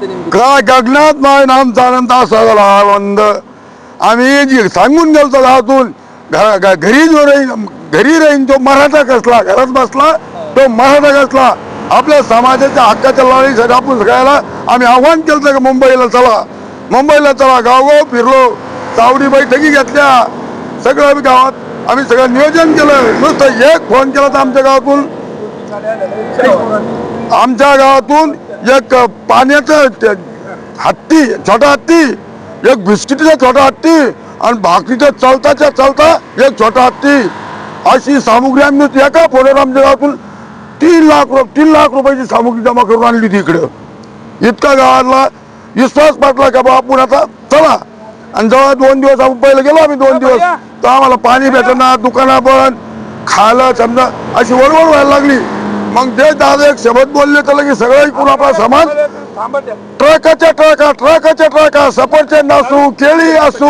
वाटतं नेमकं? काय गगनात नाही आमचा आनंद असा झाला आनंद आम्ही जी सांगून गेलतो गावातून घरा- जो राहीन घरी राहीन तो मराठा कसला? घरात बसला तो मराठा कसला? आपल्या समाजाच्या हक्काच्या लढाईसाठी आपण सगळ्याला आम्ही आव्हान केलं का मुंबईला चला. मुंबईला चला गावगाव फिरलो. चावडी बैठकी घेतल्या. सगळं आम्ही गावात आम्ही सगळं नियोजन केलं. नुसतं एक फोन केला तर आमच्या गावातून. आमच्या गावातून एक पाण्याचं हत्ती छोटा हत्ती एक बिस्किटीचा छोटा हत्ती आणि भाकरीच्या चलताच्या चलता एक छोटा हत्ती. अशी सामुग्री आम्ही एका फोनवर आमच्या गावातून तीन लाख रु- तीन लाख रुपयाची सामुग्री जमा करून आणली होती इकडं. इतका गावाला विश्वास पटला का बा आपण आता चला. आणि जेव्हा दोन दिवस आपण पहिले गेलो आम्ही दोन दिवस. तर आम्हाला पाणी भेटणार दुकानं बंद खायला समजा. अशी वळवळ व्हायला लागली. मग ते दादा एक शब्द बोलले तर की सगळं ऐकून आपला समाज ट्रकाच्या ट्रका ट्रकाच्या ट्रका सफरचंद असू केळी असू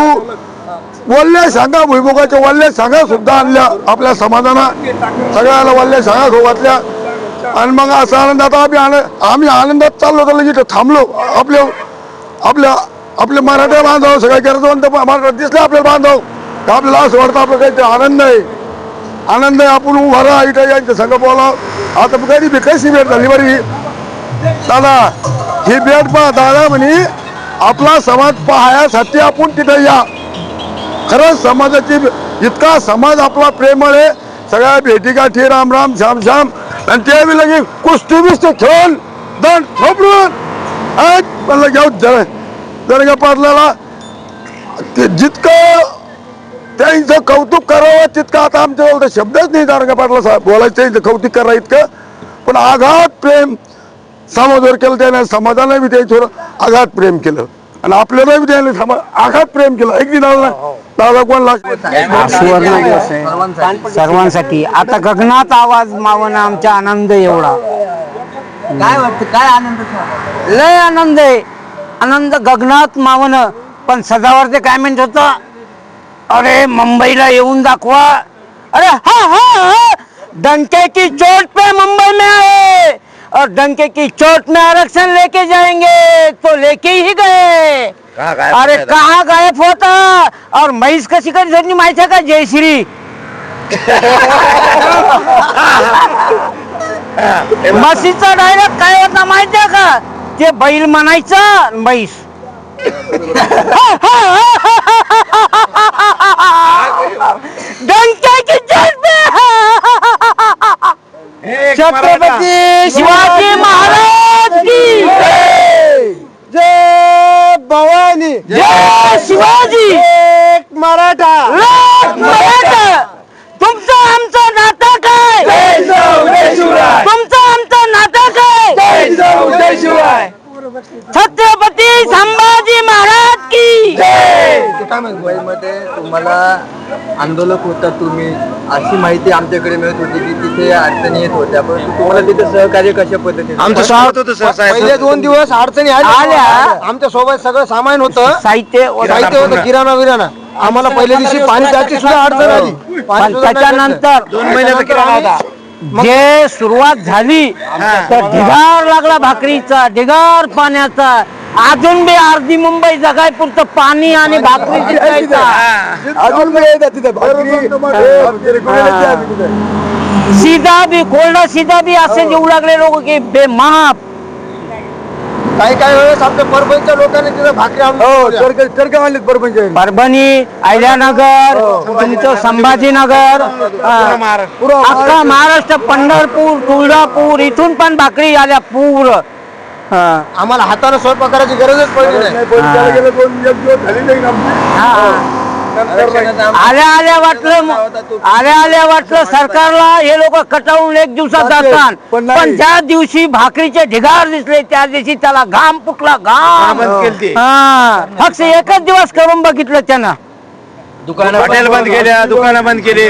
वल्ल्या सांगा भुईमुगाच्या वल्ल्या सांगा सुद्धा आणल्या आपल्या समाजानं. सगळ्याला वल्ल्या सांगा खाऊ घातल्या आणि मग असा आनंद आता आम्ही आनंद आम्ही आनंदात चाललो तर लगेच थांबलो. आपल्या आपल्या आपले मराठा बांधव सगळे गरजवंत मराठा दिसले आपले बांधव. आपल्याला असं वाटतं आपलं काही आनंद आहे. आनंद आहे आपण उभा राहा इथं यांच्या संघ बोला आता कधी बी कशी भेट झाली बरी. दादा ही भेट पहा दादा म्हणे आपला समाज पाहायसाठी आपण तिथे या. खरंच समाजाची इतका समाज आपला प्रेमळ. आहे सगळ्या भेटी गाठी राम राम श्याम श्याम आणि ते बी लगे कुस्ती बिस्ती खेळून दण ठोपळून आज म्हणलं घेऊ जरा जरा पाटलाला ते जितकं त्यांचं कौतुक करावं तितकं आता आमच्या जवळ तर शब्दच नाही दारंगा पाटला साहेब? बोलायचं त्यांचं कौतुक करा इतकं. पण आघात प्रेम समाजावर केलं त्याने समाजाला बी त्याच्यावर आघात प्रेम केलं. आणि आपल्याला बी त्याने समा आघात प्रेम केलं. एक दादा दादा कोणला सुवर्ण दिवस आहे सर्वांसाठी. आता गगनात आवाज मावणं आमचा आनंद एवढा. काय वाटतं काय आनंद झाला? लय आनंद आहे. आनंद गगनात मावणं. पण सदावर ते काय म्हणत होतं? अरे मुंबईला येऊन दाखवा. अरे हा हा हा. डंके की चोट पे मुंबई में आए. और डंके की चोट में आरक्षण लेके जाएंगे तो लेके ही गए. अरे कहाँ गायब होता? और म्हैस कशी कधी धरली माहिती का जयश्री. म्हशीचा डायरेक्ट काय होता माहिती का? ते बैल म्हणायचं म्हैस छत्रपती शिवाजी महाराज की जय! भवानी. जय शिवाजी! एक मराठा. एक मराठा! तुमचं आमचं नातं काय? तुमचं आमचं नातं काय? छत्रपती काय मुंबईमध्ये तुम्हाला आंदोलक होता तुम्ही. अशी माहिती आमच्याकडे मिळत होती की तिथे अडचणी येत होत्या. परंतु तुम्हाला तिथे सहकार्य कशा पद्धतीने? आमचं स्वागत होतं सर साहेब. पहिले दोन दिवस अडचणी आल्या. आमच्यासोबत सगळं सामान होतं. साहित्य साहित्य होतं किराणा विराणा. आम्हाला पहिल्या दिवशी पाणी प्यायची सुद्धा अडचण आली. पण पाणी सुद्धा त्याच्यानंतर दोन महिन्याचा किराणा होता. जे सुरुवात झाली तर ढिगार लागला भाकरीचा ढिगार पाण्याचा. अजून बी अर्धी मुंबई जगायपुरतं पाणी आणि भाकरी दिसायचा अजून बी येतात तिथे. भाकरी, सीधा भी कोरडा सीधा भी असे जेवू लागले लोक की बेमाप. काही काही वेळेस आपल्या परभणीच्या लोकांनी तिथे भाकरी आणून ठेवल्या. टरके आणलेत परपंच परभणी अहिल्यानगर तुमचं संभाजीनगर हा. अख्खा महाराष्ट्र. पंढरपूर तुळजापूर इथून पण भाकरी आल्या पूर. हा. आम्हाला हाताने स्वयंपाक करायची गरजच पडली नाही. दोन एक दिवस झाले नाही आमचे. आल्या आल्या वाटलं आल्या आल्या वाटलं सरकारला हे लोक कटावून एक दिवसात जातात. पण नाही. पण ज्या दिवशी भाकरीचे ढिगार दिसले त्या दिवशी त्याला घाम फुटला घाम. केलती. हा. फक्त एकच दिवस करून बघितलं त्यानं. हॉटेल बंद केल्या दुकानं बंद केली.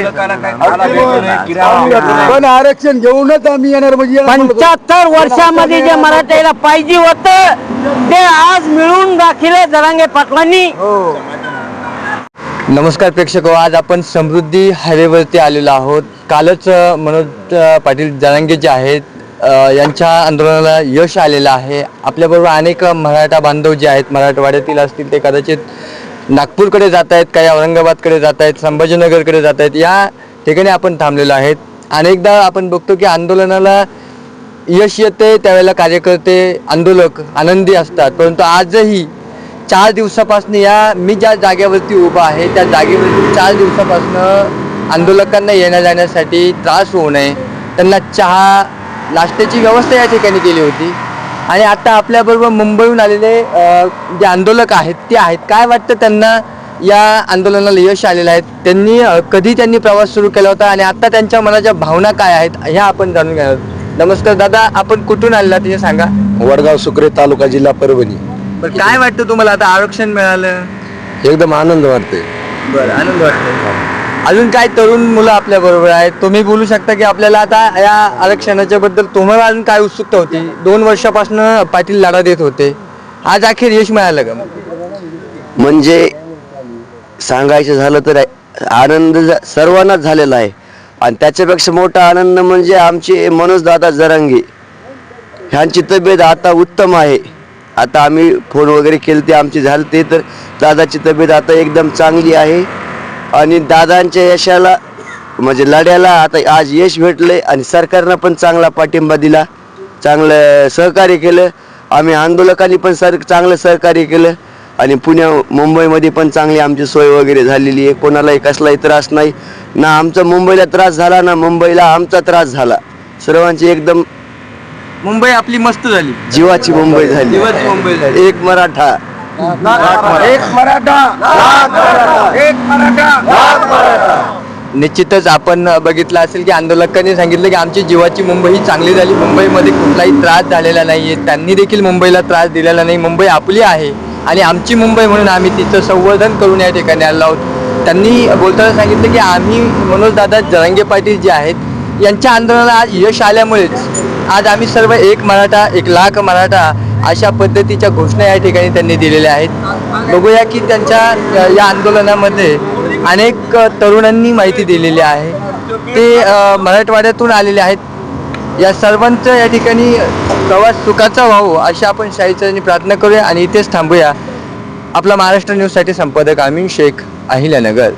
पण आरक्षण घेऊनच आम्ही येणार म्हणजे. पंच्याहत्तर वर्षामध्ये जे मराठ्याला पाहिजे होतं ते आज मिळून दाखिले जरांगे पाटलांनी. नमस्कार प्रेक्षक हो, आज आपण समृद्धी हायवेवरती आलेलो आहोत. कालच मनोज पाटील जरांगे जे आहेत यांच्या आंदोलनाला यश आलेलं आहे. आपल्याबरोबर अनेक मराठा बांधव जे आहेत मराठवाड्यातील असतील ते कदाचित नागपूरकडे जात आहेत काही औरंगाबादकडे जात आहेत संभाजीनगरकडे जात आहेत या ठिकाणी आपण थांबलेलो आहेत. अनेकदा आपण बघतो की आंदोलनाला यश येते त्यावेळेला कार्यकर्ते आंदोलक आनंदी असतात. परंतु आजही चार दिवसापासून या मी ज्या जागेवरती उभा आहे त्या जागेवरती चार दिवसापासून आंदोलकांना येण्या जाण्यासाठी त्रास होऊ नये. त्यांना चहा नाश्त्याची व्यवस्था या ठिकाणी केली होती. आणि आता आपल्याबरोबर मुंबईहून आलेले जे आंदोलक आहेत ते आहेत. काय वाटतं त्यांना या आंदोलनाला यश आलेलं आहे? त्यांनी कधी त्यांनी प्रवास सुरू केला होता आणि आता त्यांच्या मनाच्या भावना काय आहेत ह्या आपण जाणून घेणार आहोत. नमस्कार दादा आपण कुठून आलेलात हे सांगा. वडगाव सुक्रे तालुका जिल्हा परभणी. बरं काय वाटतं तुम्हाला आता आरक्षण मिळालं? एकदम आनंद वाटते बरं आनंद वाटतो अजून काय तरुण मुलं आपल्या बरोबर आहेत? तुम्ही बोलू शकता की आपल्याला आता या आरक्षणाच्या बद्दल तुम्हाला अजून काय उत्सुकता होती? दोन वर्षापासून पाटील लढा देत होते. आज अखेर यश मिळालं का म्हणजे सांगायचं झालं तर आनंद सर्वांनाच झालेला आहे. आणि त्याच्यापेक्षा मोठा आनंद म्हणजे आमचे मनोजदादा जरांगे. ह्यांची तब्येत आता उत्तम आहे. आता आम्ही फोन वगैरे केले ते आमचे झाले ते तर दादाची तब्येत आता एकदम चांगली आहे. आणि दादांच्या यशाला म्हणजे लढ्याला आता आज यश भेटले आणि सरकारनं पण चांगला पाठिंबा दिला चांगलं सहकार्य केलं. आम्ही आंदोलकांनी पण सर चांगलं सहकार्य केलं आणि पुण्या मुंबईमध्ये पण चांगली आमची सोय वगैरे झालेली आहे. कोणालाही कसलाही त्रास नाही. ना आमचा मुंबईला त्रास झाला ना मुंबईला आमचा त्रास झाला. सर्वांची एकदम मुंबई आपली मस्त झाली. जीवाची मुंबई झाली. जीवाची मुंबई झाली. एक मराठा. एक मराठा एक मराठा. निश्चितच आपण बघितलं असेल की आंदोलकांनी सांगितलं की आमची जीवाची मुंबई ही चांगली झाली. मुंबईमध्ये कुठलाही त्रास झालेला नाही आहे त्यांनी देखील मुंबईला त्रास दिलेला नाही. मुंबई आपली आहे आणि आमची मुंबई म्हणून आम्ही तिचं संवर्धन करून या ठिकाणी आलो आहोत. त्यांनी बोलताना सांगितलं की आम्ही मनोजदादा जरांगे पाटील जे आहेत यांच्या आंदोलनाला आज यश आल्यामुळेच आज आम्ही सर्व एक मराठा एक लाख मराठा अशा पद्धतीच्या घोषणा या ठिकाणी त्यांनी दिलेल्या आहेत. बघूया की त्यांच्या या आंदोलनामध्ये अनेक तरुणांनी माहिती दिलेली आहे. ते मराठवाड्यातून आलेले आहेत. या सर्वांचं या ठिकाणी प्रवास सुखाचा व्हावं अशी आपण शाहीचरणी प्रार्थना करूया आणि इथेच थांबूया. आपला महाराष्ट्र न्यूजसाठी संपादक अमीन शेख अहिल्यानगर.